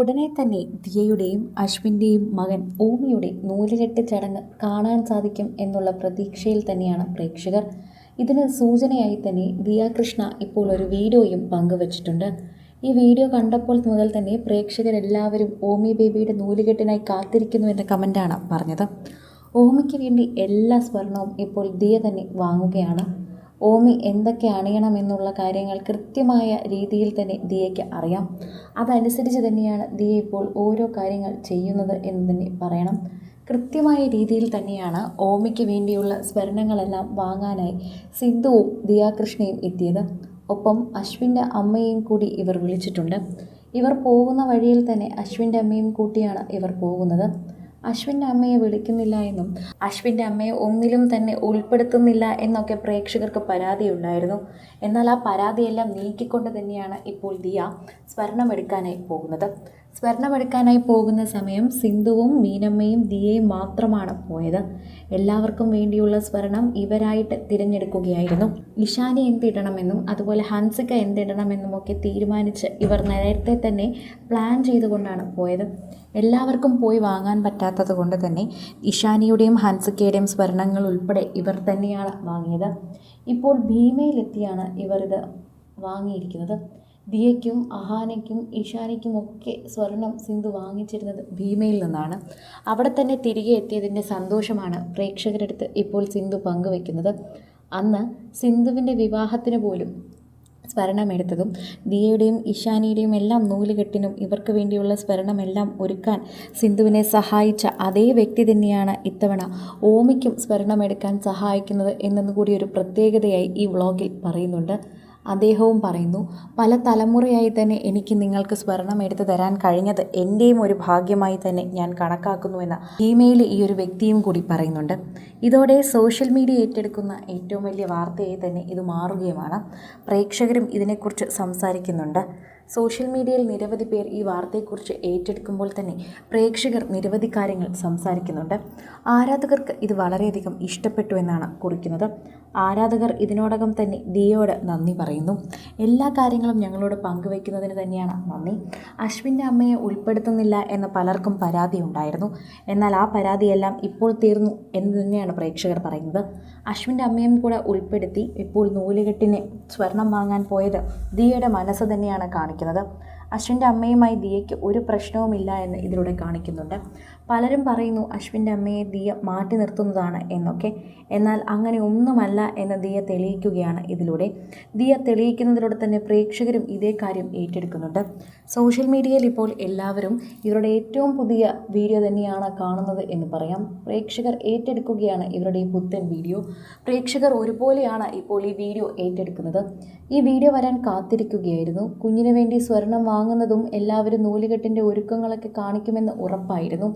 ഉടനെ തന്നെ ദിയയുടെയും അശ്വിന്റെയും മകൻ ഓമിയുടെ നൂലുകെട്ട് ചടങ്ങ് കാണാൻ സാധിക്കും എന്നുള്ള പ്രതീക്ഷയിൽ തന്നെയാണ് പ്രേക്ഷകർ. ഇതിന് സൂചനയായി തന്നെ ദിയാകൃഷ്ണ ഇപ്പോൾ ഒരു വീഡിയോയും പങ്കുവച്ചിട്ടുണ്ട്. ഈ വീഡിയോ കണ്ടപ്പോൾ മുതൽ തന്നെ പ്രേക്ഷകരെല്ലാവരും ഓമി ബേബിയുടെ നൂലുകെട്ടിനായി കാത്തിരിക്കുന്നു എന്ന കമന്റാണ് പറഞ്ഞത്. ഓമിക്ക് വേണ്ടി എല്ലാ സ്വർണവും ഇപ്പോൾ ദിയ തന്നെ വാങ്ങുകയാണ്. ഓമി എന്തൊക്കെ അണിയണമെന്നുള്ള കാര്യങ്ങൾ കൃത്യമായ രീതിയിൽ തന്നെ ദിയയ്ക്ക് അറിയാം. അതനുസരിച്ച് തന്നെയാണ് ദിയ ഇപ്പോൾ ഓരോ കാര്യങ്ങൾ ചെയ്യുന്നത് എന്ന് തന്നെ പറയണം. കൃത്യമായ രീതിയിൽ തന്നെയാണ് ഓമിക്ക് വേണ്ടിയുള്ള സ്മരണങ്ങളെല്ലാം വാങ്ങാനായി സിദ്ധുവും ദിയാകൃഷ്ണയും എത്തിയത്. ഒപ്പം അശ്വിന്റെ അമ്മയും കൂടി ഇവർ വിളിച്ചിട്ടുണ്ട്. ഇവർ പോകുന്ന വഴിയിൽ തന്നെ അശ്വിന്റെ അമ്മയും കൂട്ടിയാണ് ഇവർ പോകുന്നത്. അശ്വിന്റെ അമ്മയെ വിളിക്കുന്നില്ല എന്നും അശ്വിന്റെ അമ്മയെ ഒന്നിലും തന്നെ ഉൾപ്പെടുത്തുന്നില്ല എന്നൊക്കെ പ്രേക്ഷകർക്ക് പരാതി ഉണ്ടായിരുന്നു എന്നാൽ ആ പരാതിയെല്ലാം നീക്കിക്കൊണ്ട് തന്നെയാണ് ഇപ്പോൾ ദിയ സ്വർണമെടുക്കാനായി പോകുന്നത്. സ്വർണമെടുക്കാനായി പോകുന്ന സമയം സിന്ധുവും മീനമ്മയും ദിയയും മാത്രമാണ് പോയത്. എല്ലാവർക്കും വേണ്ടിയുള്ള സ്വർണം ഇവരായിട്ട് തിരഞ്ഞെടുക്കുകയായിരുന്നു. ഇഷാനി എന്തിടണമെന്നും അതുപോലെ ഹൻസിക എന്തിടണമെന്നും ഒക്കെ തീരുമാനിച്ച് ഇവർ നേരത്തെ തന്നെ പ്ലാൻ ചെയ്തുകൊണ്ടാണ് പോയത്. എല്ലാവർക്കും പോയി വാങ്ങാൻ പറ്റാത്തത് കൊണ്ട് തന്നെ ഇഷാനിയുടെയും ഹൻസിക്കയുടെയും സ്വർണങ്ങൾ ഉൾപ്പെടെ ഇവർ തന്നെയാണ് വാങ്ങിയത്. ഇപ്പോൾ ഭീമയിലെത്തിയാണ് ഇവർ ഇത് വാങ്ങിയിരിക്കുന്നത്. ദിയയ്ക്കും അഹാനയ്ക്കും ഇഷാനയ്ക്കുമൊക്കെ സ്വർണം സിന്ധു വാങ്ങിച്ചിരുന്നത് ഭീമയിൽ നിന്നാണ്. അവിടെ തന്നെ തിരികെ എത്തിയതിന്റെ സന്തോഷമാണ് പ്രേക്ഷകരടുത്ത് ഇപ്പോൾ സിന്ധു പങ്കുവെക്കുന്നത്. അന്ന് സിന്ധുവിന്റെ വിവാഹത്തിന് പോലും സ്മരണമെടുത്തതും ദിയയുടെയും ഇഷാനിയുടെയും എല്ലാം നൂലുകെട്ടിനും ഇവർക്ക് വേണ്ടിയുള്ള സ്മരണമെല്ലാം ഒരുക്കാൻ സിന്ധുവിനെ സഹായിച്ച അതേ വ്യക്തി തന്നെയാണ് ഇത്തവണ ഓമിക്കും സ്മരണമെടുക്കാൻ സഹായിക്കുന്നത് എന്നതുകൂടി ഒരു പ്രത്യേകതയായി ഈ വ്ളോഗിൽ പറയുന്നുണ്ട്. അദ്ദേഹവും പറയുന്നു പല തലമുറയായി തന്നെ എനിക്ക് നിങ്ങൾക്ക് സ്വർണം എടുത്തു തരാൻ കഴിഞ്ഞത് എന്റെയും ഒരു ഭാഗ്യമായി തന്നെ ഞാൻ കണക്കാക്കുന്നുവെന്ന ഇമെയിൽ ഈ ഒരു വ്യക്തിയും കൂടി പറയുന്നുണ്ട്. ഇതോടെ സോഷ്യൽ മീഡിയ ഏറ്റെടുക്കുന്ന ഏറ്റവും വലിയ വാർത്തയായി തന്നെ ഇത് മാറുകയുമാണ്. പ്രേക്ഷകരും ഇതിനെക്കുറിച്ച് സംസാരിക്കുന്നുണ്ട്. സോഷ്യൽ മീഡിയയിൽ നിരവധി പേർ ഈ വാർത്തയെക്കുറിച്ച് ഏറ്റെടുക്കുമ്പോൾ തന്നെ പ്രേക്ഷകർ നിരവധി കാര്യങ്ങൾ സംസാരിക്കുന്നുണ്ട്. ആരാധകർക്ക് ഇത് വളരെയധികം ഇഷ്ടപ്പെട്ടു എന്നാണ് കുറിക്കുന്നത്. ആരാധകർ ഇതിനോടകം തന്നെ ദിയോട് നന്ദി പറയുന്നു. എല്ലാ കാര്യങ്ങളും ഞങ്ങളോട് പങ്കുവയ്ക്കുന്നതിന് തന്നെയാണ് നന്ദി. അശ്വിന്റെ അമ്മയെ ഉൾപ്പെടുത്തുന്നില്ല എന്ന പലർക്കും പരാതി ഉണ്ടായിരുന്നു. എന്നാൽ ആ പരാതിയെല്ലാം ഇപ്പോൾ തീർന്നു എന്ന് തന്നെയാണ് പ്രേക്ഷകർ പറയുന്നത്. അശ്വിന്റെ അമ്മയും കൂടെ ഉൾപ്പെടുത്തി ഇപ്പോൾ നൂലുകെട്ടിന് സ്വർണം വാങ്ങാൻ പോയത് ദിയയുടെ മനസ്സ് തന്നെയാണ് കാണിക്കുന്നത്. കാണിക്കുന്നത് അശ്വിന്റെ അമ്മയുമായി ദിയയ്ക്ക് ഒരു പ്രശ്നവുമില്ല എന്ന് ഇതിലൂടെ കാണിക്കുന്നുണ്ട്. പലരും പറയുന്നു അശ്വിന്റെ അമ്മയെ ദിയ മാറ്റി നിർത്തുന്നതാണ് എന്നൊക്കെ. എന്നാൽ അങ്ങനെ ഒന്നുമല്ല എന്ന് ദിയ തെളിയിക്കുകയാണ് ഇതിലൂടെ. ദിയ തെളിയിക്കുന്നതിലൂടെ തന്നെ പ്രേക്ഷകരും ഇതേ കാര്യം ഏറ്റെടുക്കുന്നുണ്ട്. സോഷ്യൽ മീഡിയയിൽ ഇപ്പോൾ എല്ലാവരും ഇവരുടെ ഏറ്റവും പുതിയ വീഡിയോ തന്നെയാണ് കാണുന്നത് എന്ന് പറയാം. പ്രേക്ഷകർ ഏറ്റെടുക്കുകയാണ് ഇവരുടെ ഈ പുത്തൻ വീഡിയോ. പ്രേക്ഷകർ ഒരുപോലെയാണ് ഇപ്പോൾ ഈ വീഡിയോ ഏറ്റെടുക്കുന്നത്. ഈ വീഡിയോ വരാൻ കാത്തിരിക്കുകയായിരുന്നു. കുഞ്ഞിനു വേണ്ടി സ്വർണം വാങ്ങുന്നതും എല്ലാവരും നൂലുകെട്ടിന്റെ ഒരുക്കങ്ങളൊക്കെ കാണിക്കുമെന്ന് ഉറപ്പായിരുന്നു.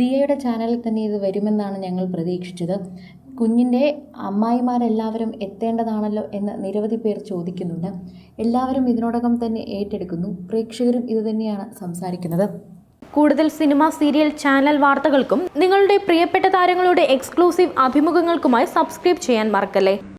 ദിയയുടെ ചാനലിൽ തന്നെ ഇത് വരുമെന്നാണ് ഞങ്ങൾ പ്രതീക്ഷിച്ചത്. കുഞ്ഞിന്റെ അമ്മായിമാരെല്ലാവരും എത്തേണ്ടതാണല്ലോ എന്ന് നിരവധി പേർ ചോദിക്കുന്നുണ്ട്. എല്ലാവരും ഇതിനോടകം തന്നെ ഏറ്റെടുക്കുന്നു. പ്രേക്ഷകരും ഇതുതന്നെയാണ് സംസാരിക്കുന്നത്. കൂടുതൽ സിനിമ സീരിയൽ ചാനൽ വാർത്തകൾക്കും നിങ്ങളുടെ പ്രിയപ്പെട്ട താരങ്ങളുടെ എക്സ്ക്ലൂസീവ് അഭിമുഖങ്ങൾക്കുമായി സബ്സ്ക്രൈബ് ചെയ്യാൻ മറക്കല്ലേ?